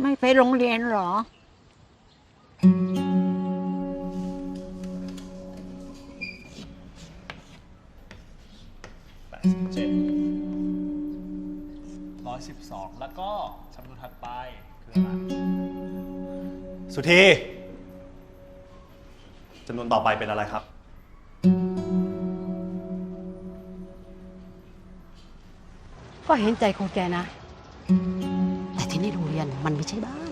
ไม่ไปโรงเรียนเหรอแปดสิบเจ็ดร้อยสิบสองแล้วก็จำนวนถัดไปคืออะไร สุธีจำนวนต่อไปเป็นอะไรครับ ก็เห็นใจของแกนะแต่ ที่นี่โรงเรียนมันไม่ใช่บ้าน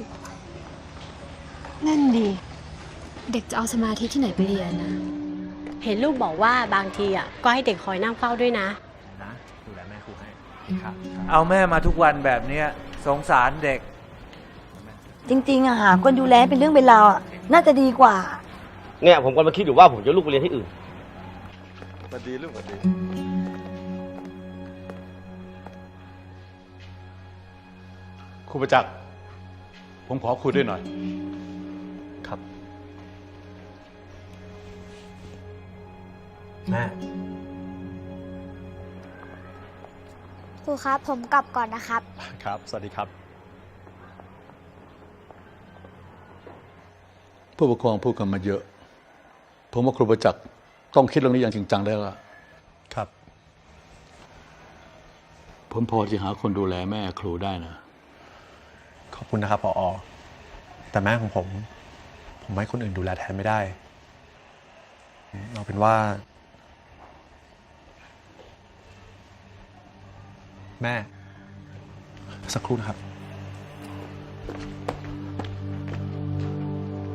นั่นดีเด็กจะเอาสมาธิที่ไหนไปเรียนนะ เห็นลูกบอกว่าบางทีอะก็ให้เด็กคอยนั่งเฝ้าด้วยนะ นะดูแลแม่ครูให้ครับ เอาแม่มาทุกวันแบบเนี้ยสงสารเด็ก จริงๆอะหาคนดูแลเป็นเรื่องเป็นราวอะน่าจะดีกว่า เนี่ยผมกำลังคิดอยู่ว่าผมจะลูกไปเรียนที่อื่น สวัสดีลูกสวัสดี รูประจักษ์ ผมขอคุยด้วยหน่อย ครับ แม่ ครูครับผมกลับก่อนนะครับ ครับ สวัสดีครับ ผู้ปกครองพูดกันมาเยอะ ผมว่าครูประจักษ์ต้องคิดเรื่องนี้อย่างจริงจังแล้วล่ะครับ ผมพอจะหาคนดูแลแม่ครูได้นะ ขอบคุณนะครับพออแต่แม่ของผม ผมให้คนอื่นดูแลแทนไม่ได้ เอาเป็นว่า แม่ สักครู่นะครับ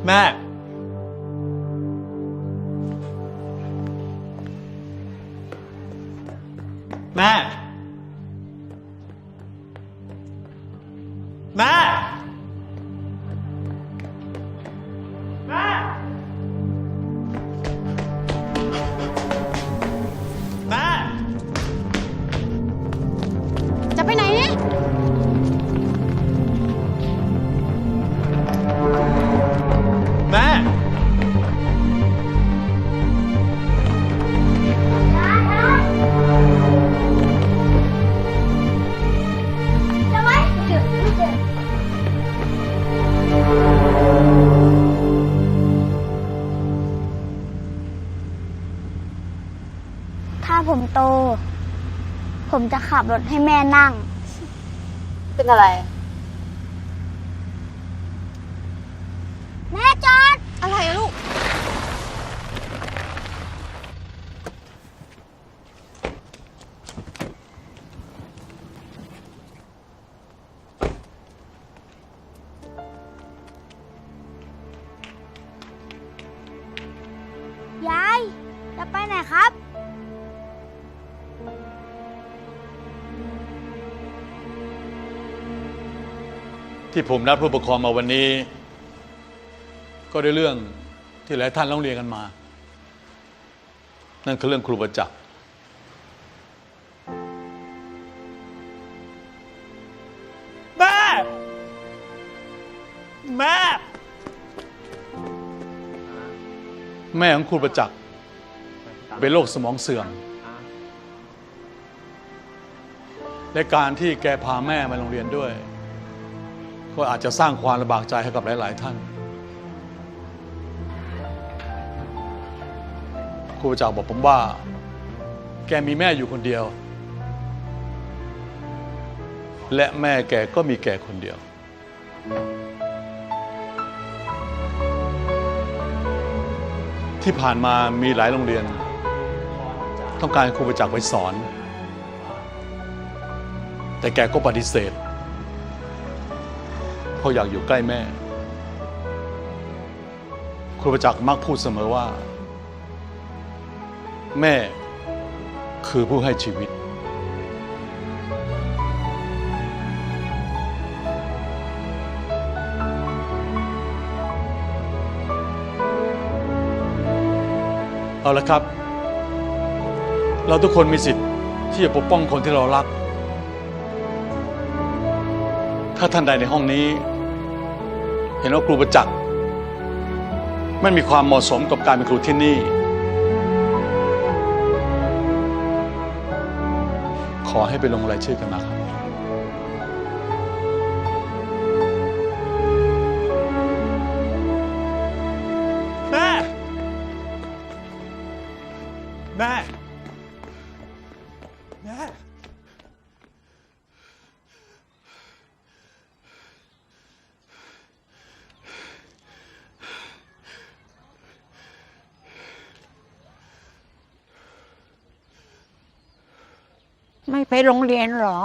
แม่ แม่ จะขับรถให้แม่นั่ง เป็นอะไร แม่จอดอะไรอะลูก ยาย จะไปไหนครับ ที่ผมนัดผู้ปกครองมาวันนี้ ก็ด้วยเรื่องที่หลายท่านร้องเรียนกันมา นั่นคือเรื่องครูประจักษ์แม่ แม่ แม่ของครูประจักษ์เป็นโรคสมองเสื่อมและการที่แกพาแม่มาโรงเรียนด้วย ก็อาจจะสร้างความลำบากใจให้กับหลาย ๆ ท่านครูประจักษ์บอกผมว่า แกมีแม่อยู่คนเดียว และแม่แกก็มีแกคนเดียว ที่ผ่านมามีหลายโรงเรียน ต้องการครูประจักษ์ไปสอน แต่แกก็ปฏิเสธ เพราะอยากอยู่ใกล้แม่ ครูประจักษ์มักพูดเสมอว่า แม่คือผู้ให้ชีวิต เอาละครับ เราทุกคนมีสิทธิ์ที่จะปกป้องคนที่เรารัก ถ้าท่านใดในห้องนี้ เห็นว่าครูประจักษ์ไม่มีความเหมาะสมกับการเป็นครูที่นี่ ขอให้ไปลงรายชื่อกันนะครับแม่แม่แม่ ไม่ไปโรงเรียนเหรอ